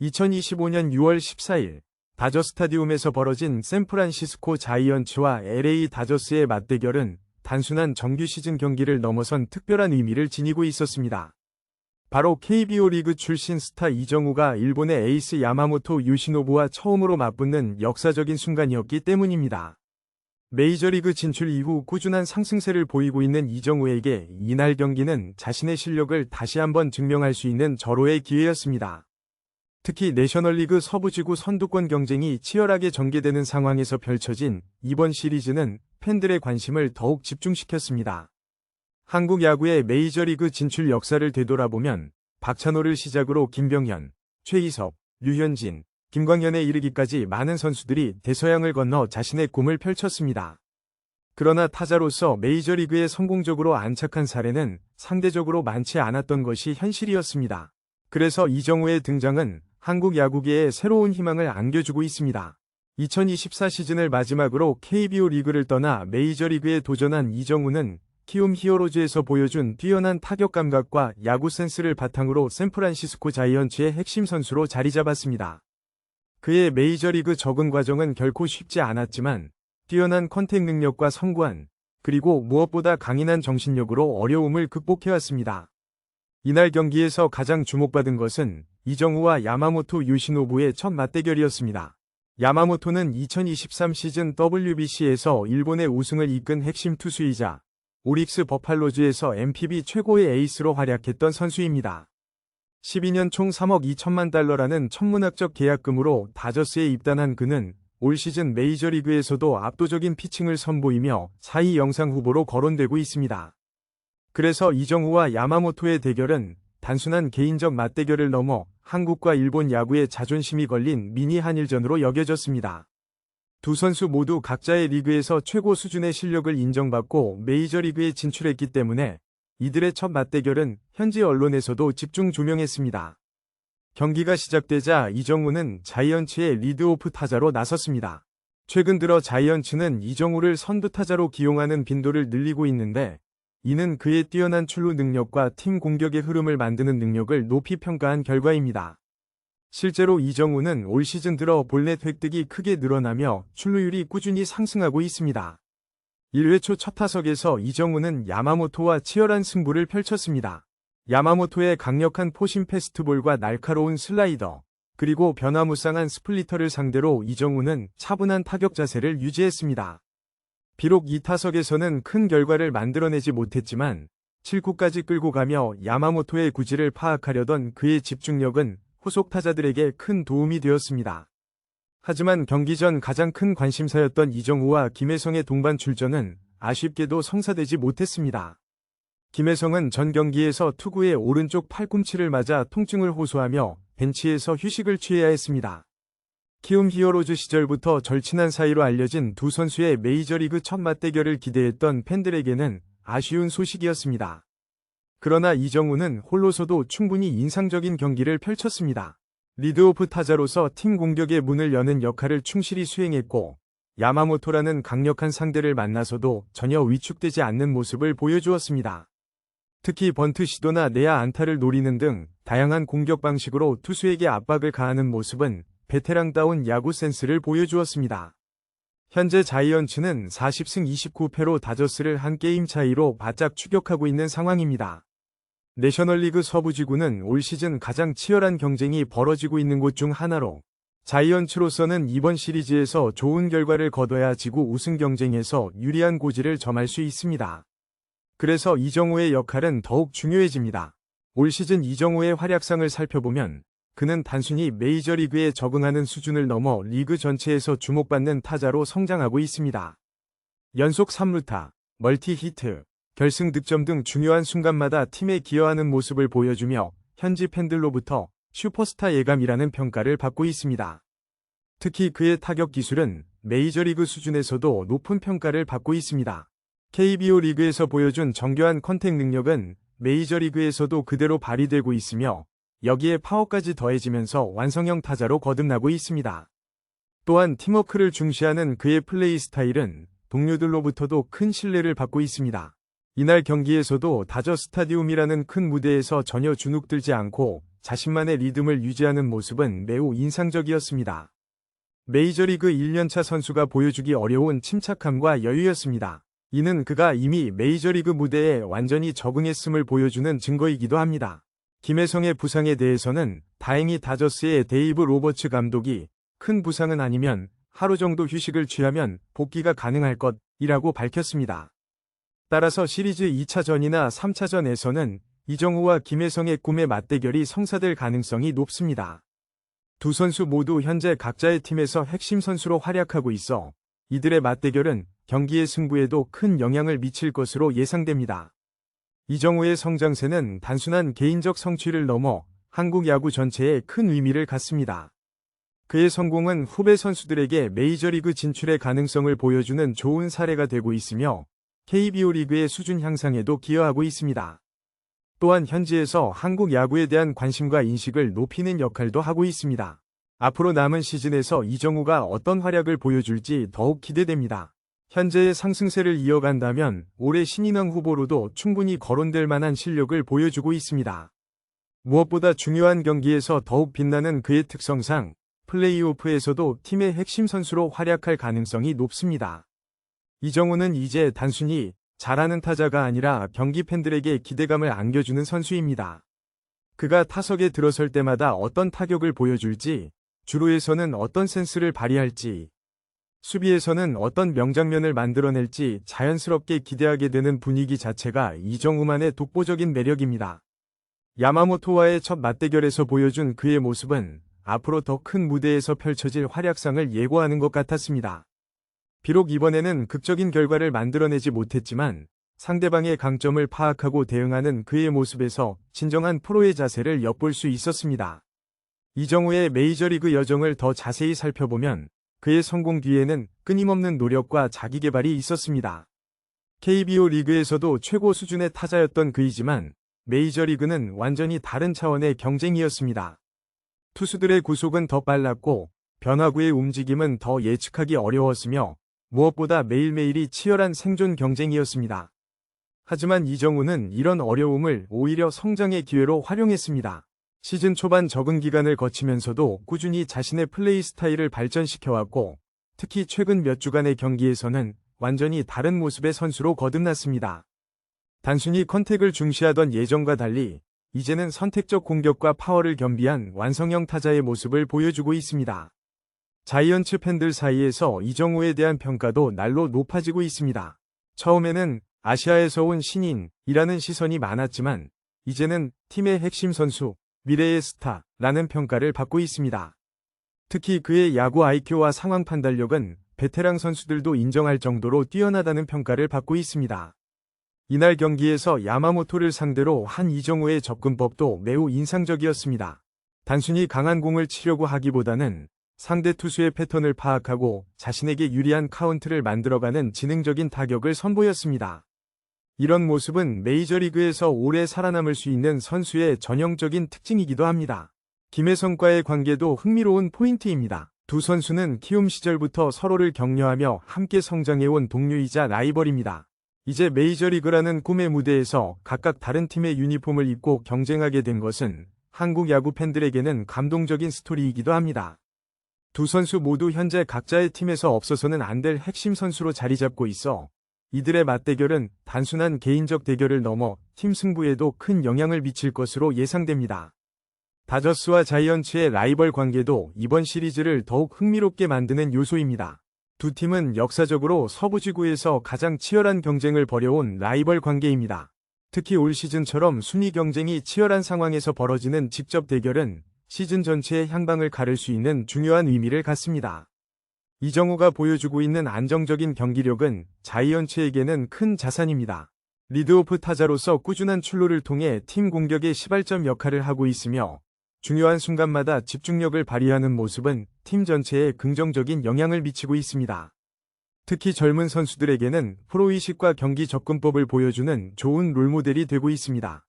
2025년 6월 14일 다저 스타디움에서 벌어진 샌프란시스코 자이언츠와 LA 다저스의 맞대결은 단순한 정규 시즌 경기를 넘어선 특별한 의미를 지니고 있었습니다. 바로 KBO 리그 출신 스타 이정우가 일본의 에이스 야마모토 유시노부와 처음으로 맞붙는 역사적인 순간이었기 때문입니다. 메이저리그 진출 이후 꾸준한 상승세를 보이고 있는 이정우에게 이날 경기는 자신의 실력을 다시 한번 증명할 수 있는 절호의 기회였습니다. 특히 내셔널리그 서부지구 선두권 경쟁이 치열하게 전개되는 상황에서 펼쳐진 이번 시리즈는 팬들의 관심을 더욱 집중시켰습니다. 한국 야구의 메이저리그 진출 역사를 되돌아보면 박찬호를 시작으로 김병현, 최희섭, 류현진, 김광현에 이르기까지 많은 선수들이 대서양을 건너 자신의 꿈을 펼쳤습니다. 그러나 타자로서 메이저리그에 성공적으로 안착한 사례는 상대적으로 많지 않았던 것이 현실이었습니다. 그래서 이정우의 등장은 한국 야구계에 새로운 희망을 안겨주고 있습니다. 2024 시즌을 마지막으로 KBO 리그를 떠나 메이저리그에 도전한 이정우는 키움 히어로즈에서 보여준 뛰어난 타격 감각과 야구 센스를 바탕으로 샌프란시스코 자이언츠의 핵심 선수로 자리 잡았습니다. 그의 메이저리그 적응 과정은 결코 쉽지 않았지만 뛰어난 컨택 능력과 성구한 그리고 무엇보다 강인한 정신력으로 어려움을 극복해왔습니다. 이날 경기에서 가장 주목받은 것은 이정우와 야마모토 유시노부의 첫 맞대결이었습니다. 야마모토는 2023 시즌 WBC에서 일본의 우승을 이끈 핵심 투수이자 오릭스 버팔로즈에서 MPB 최고의 에이스로 활약했던 선수입니다. 12년 총 3억 2천만 달러라는 천문학적 계약금으로 다저스에 입단한 그는 올 시즌 메이저리그에서도 압도적인 피칭을 선보이며 4위 영상 후보로 거론되고 있습니다. 그래서 이정우와 야마모토의 대결은 단순한 개인적 맞대결을 넘어 한국과 일본 야구의 자존심이 걸린 미니 한일전으로 여겨졌습니다. 두 선수 모두 각자의 리그에서 최고 수준의 실력을 인정받고 메이저리그에 진출했기 때문에 이들의 첫 맞대결은 현지 언론에서도 집중 조명했습니다. 경기가 시작되자 이정우는 자이언츠의 리드오프 타자로 나섰습니다. 최근 들어 자이언츠는 이정우를 선두 타자로 기용하는 빈도를 늘리고 있는데 이는 그의 뛰어난 출루 능력과 팀 공격의 흐름을 만드는 능력을 높이 평가한 결과입니다. 실제로 이정우는 올 시즌 들어 볼넷 획득이 크게 늘어나며 출루율이 꾸준히 상승하고 있습니다. 1회 초 첫 타석에서 이정우는 야마모토와 치열한 승부를 펼쳤습니다. 야마모토의 강력한 포심 패스트볼과 날카로운 슬라이더, 그리고 변화무쌍한 스플리터를 상대로 이정우는 차분한 타격 자세를 유지했습니다. 비록 이 타석에서는 큰 결과를 만들어내지 못했지만 7구까지 끌고 가며 야마모토의 구질을 파악하려던 그의 집중력은 후속 타자들에게 큰 도움이 되었습니다. 하지만 경기 전 가장 큰 관심사였던 이정우와 김혜성의 동반 출전은 아쉽게도 성사되지 못했습니다. 김혜성은 전 경기에서 투구의 오른쪽 팔꿈치를 맞아 통증을 호소하며 벤치에서 휴식을 취해야 했습니다. 키움 히어로즈 시절부터 절친한 사이로 알려진 두 선수의 메이저리그 첫 맞대결을 기대했던 팬들에게는 아쉬운 소식이었습니다. 그러나 이정우는 홀로서도 충분히 인상적인 경기를 펼쳤습니다. 리드오프 타자로서 팀 공격의 문을 여는 역할을 충실히 수행했고 야마모토라는 강력한 상대를 만나서도 전혀 위축되지 않는 모습을 보여주었습니다. 특히 번트 시도나 내야 안타를 노리는 등 다양한 공격 방식으로 투수에게 압박을 가하는 모습은 베테랑다운 야구 센스를 보여주었습니다. 현재 자이언츠는 40승 29패로 다저스를 한 게임 차이로 바짝 추격하고 있는 상황입니다. 내셔널리그 서부 지구는 올 시즌 가장 치열한 경쟁이 벌어지고 있는 곳 중 하나로 자이언츠로서는 이번 시리즈에서 좋은 결과를 거둬야 지구 우승 경쟁에서 유리한 고지를 점할 수 있습니다. 그래서 이정우의 역할은 더욱 중요해집니다. 올 시즌 이정우의 활약상을 살펴보면 그는 단순히 메이저리그에 적응하는 수준을 넘어 리그 전체에서 주목받는 타자로 성장하고 있습니다. 연속 3루타, 멀티 히트, 결승 득점 등 중요한 순간마다 팀에 기여하는 모습을 보여주며 현지 팬들로부터 슈퍼스타 예감이라는 평가를 받고 있습니다. 특히 그의 타격 기술은 메이저리그 수준에서도 높은 평가를 받고 있습니다. KBO 리그에서 보여준 정교한 컨택 능력은 메이저리그에서도 그대로 발휘되고 있으며 여기에 파워까지 더해지면서 완성형 타자로 거듭나고 있습니다. 또한 팀워크를 중시하는 그의 플레이 스타일은 동료들로부터도 큰 신뢰를 받고 있습니다. 이날 경기에서도 다저 스타디움이라는 큰 무대에서 전혀 주눅들지 않고 자신만의 리듬을 유지하는 모습은 매우 인상적이었습니다. 메이저리그 1년차 선수가 보여주기 어려운 침착함과 여유였습니다. 이는 그가 이미 메이저리그 무대에 완전히 적응했음을 보여주는 증거이기도 합니다. 김혜성의 부상에 대해서는 다행히 다저스의 데이브 로버츠 감독이 큰 부상은 아니면 하루 정도 휴식을 취하면 복귀가 가능할 것이라고 밝혔습니다. 따라서 시리즈 2차전이나 3차전에서는 이정우와 김혜성의 꿈의 맞대결이 성사될 가능성이 높습니다. 두 선수 모두 현재 각자의 팀에서 핵심 선수로 활약하고 있어 이들의 맞대결은 경기의 승부에도 큰 영향을 미칠 것으로 예상됩니다. 이정우의 성장세는 단순한 개인적 성취를 넘어 한국 야구 전체에 큰 의미를 갖습니다. 그의 성공은 후배 선수들에게 메이저리그 진출의 가능성을 보여주는 좋은 사례가 되고 있으며 KBO 리그의 수준 향상에도 기여하고 있습니다. 또한 현지에서 한국 야구에 대한 관심과 인식을 높이는 역할도 하고 있습니다. 앞으로 남은 시즌에서 이정우가 어떤 활약을 보여줄지 더욱 기대됩니다. 현재의 상승세를 이어간다면 올해 신인왕 후보로도 충분히 거론될 만한 실력을 보여주고 있습니다. 무엇보다 중요한 경기에서 더욱 빛나는 그의 특성상 플레이오프에서도 팀의 핵심 선수로 활약할 가능성이 높습니다. 이정우는 이제 단순히 잘하는 타자가 아니라 경기 팬들에게 기대감을 안겨주는 선수입니다. 그가 타석에 들어설 때마다 어떤 타격을 보여줄지, 주로에서는 어떤 센스를 발휘할지, 수비에서는 어떤 명장면을 만들어낼지 자연스럽게 기대하게 되는 분위기 자체가 이정우만의 독보적인 매력입니다. 야마모토와의 첫 맞대결에서 보여준 그의 모습은 앞으로 더 큰 무대에서 펼쳐질 활약상을 예고하는 것 같았습니다. 비록 이번에는 극적인 결과를 만들어내지 못했지만 상대방의 강점을 파악하고 대응하는 그의 모습에서 진정한 프로의 자세를 엿볼 수 있었습니다. 이정우의 메이저리그 여정을 더 자세히 살펴보면 그의 성공 뒤에는 끊임없는 노력과 자기개발이 있었습니다. KBO 리그에서도 최고 수준의 타자였던 그이지만 메이저리그는 완전히 다른 차원의 경쟁이었습니다. 투수들의 구속은 더 빨랐고 변화구의 움직임은 더 예측하기 어려웠으며 무엇보다 매일매일이 치열한 생존 경쟁이었습니다. 하지만 이정우는 이런 어려움을 오히려 성장의 기회로 활용했습니다. 시즌 초반 적응 기간을 거치면서도 꾸준히 자신의 플레이 스타일을 발전시켜왔고 특히 최근 몇 주간의 경기에서는 완전히 다른 모습의 선수로 거듭났습니다. 단순히 컨택을 중시하던 예전과 달리 이제는 선택적 공격과 파워를 겸비한 완성형 타자의 모습을 보여주고 있습니다. 자이언츠 팬들 사이에서 이정우에 대한 평가도 날로 높아지고 있습니다. 처음에는 아시아에서 온 신인이라는 시선이 많았지만 이제는 팀의 핵심 선수, 미래의 스타라는 평가를 받고 있습니다. 특히 그의 야구 IQ와 상황 판단력은 베테랑 선수들도 인정할 정도로 뛰어나다는 평가를 받고 있습니다. 이날 경기에서 야마모토를 상대로 한 이정우의 접근법도 매우 인상적이었습니다. 단순히 강한 공을 치려고 하기보다는 상대 투수의 패턴을 파악하고 자신에게 유리한 카운트를 만들어가는 지능적인 타격을 선보였습니다. 이런 모습은 메이저리그에서 오래 살아남을 수 있는 선수의 전형적인 특징이기도 합니다. 김혜성과의 관계도 흥미로운 포인트입니다. 두 선수는 키움 시절부터 서로를 격려하며 함께 성장해온 동료이자 라이벌입니다. 이제 메이저리그라는 꿈의 무대에서 각각 다른 팀의 유니폼을 입고 경쟁하게 된 것은 한국 야구 팬들에게는 감동적인 스토리이기도 합니다. 두 선수 모두 현재 각자의 팀에서 없어서는 안 될 핵심 선수로 자리 잡고 있어 이들의 맞대결은 단순한 개인적 대결을 넘어 팀 승부에도 큰 영향을 미칠 것으로 예상됩니다. 다저스와 자이언츠의 라이벌 관계도 이번 시리즈를 더욱 흥미롭게 만드는 요소입니다. 두 팀은 역사적으로 서부 지구에서 가장 치열한 경쟁을 벌여온 라이벌 관계입니다. 특히 올 시즌처럼 순위 경쟁이 치열한 상황에서 벌어지는 직접 대결은 시즌 전체의 향방을 가를 수 있는 중요한 의미를 갖습니다. 이정우가 보여주고 있는 안정적인 경기력은 자이언츠에게는 큰 자산입니다. 리드오프 타자로서 꾸준한 출루를 통해 팀 공격의 시발점 역할을 하고 있으며 중요한 순간마다 집중력을 발휘하는 모습은 팀 전체에 긍정적인 영향을 미치고 있습니다. 특히 젊은 선수들에게는 프로의식과 경기 접근법을 보여주는 좋은 롤모델이 되고 있습니다.